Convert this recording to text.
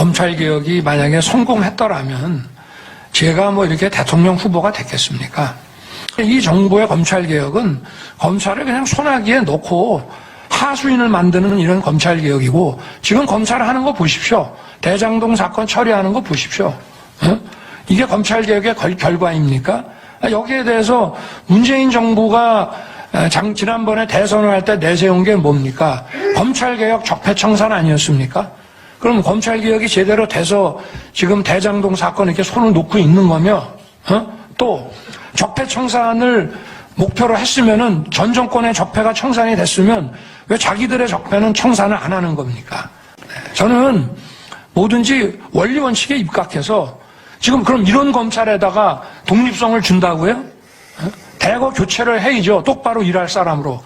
검찰 개혁이 만약에 성공했더라면 제가 뭐 이렇게 대통령 후보가 됐겠습니까? 이 정부의 검찰 개혁은 검찰을 그냥 소나기에 넣고 하수인을 만드는 이런 검찰 개혁이고 지금 검찰 하는 거 보십시오. 대장동 사건 처리하는 거 보십시오. 어? 이게 검찰 개혁의 걸- 결과입니까? 여기에 대해서 문재인 정부가 어, 장, 지난번에 대선을 할 때 내세운 게 뭡니까? 검찰개혁 적폐청산 아니었습니까? 그럼 검찰 개혁이 제대로 돼서 지금 대장동 사건 이렇게 손을 놓고 있는 거며, 어? 또 적폐 청산을 목표로 했으면은 전 정권의 적폐가 청산이 됐으면 왜 자기들의 적폐는 청산을 안 하는 겁니까? 네, 저는 뭐든지 원리 원칙에 입각해서 지금 그럼 이런 검찰에다가 독립성을 준다고요? 어? 대거 교체를 해야죠. 똑바로 일할 사람으로.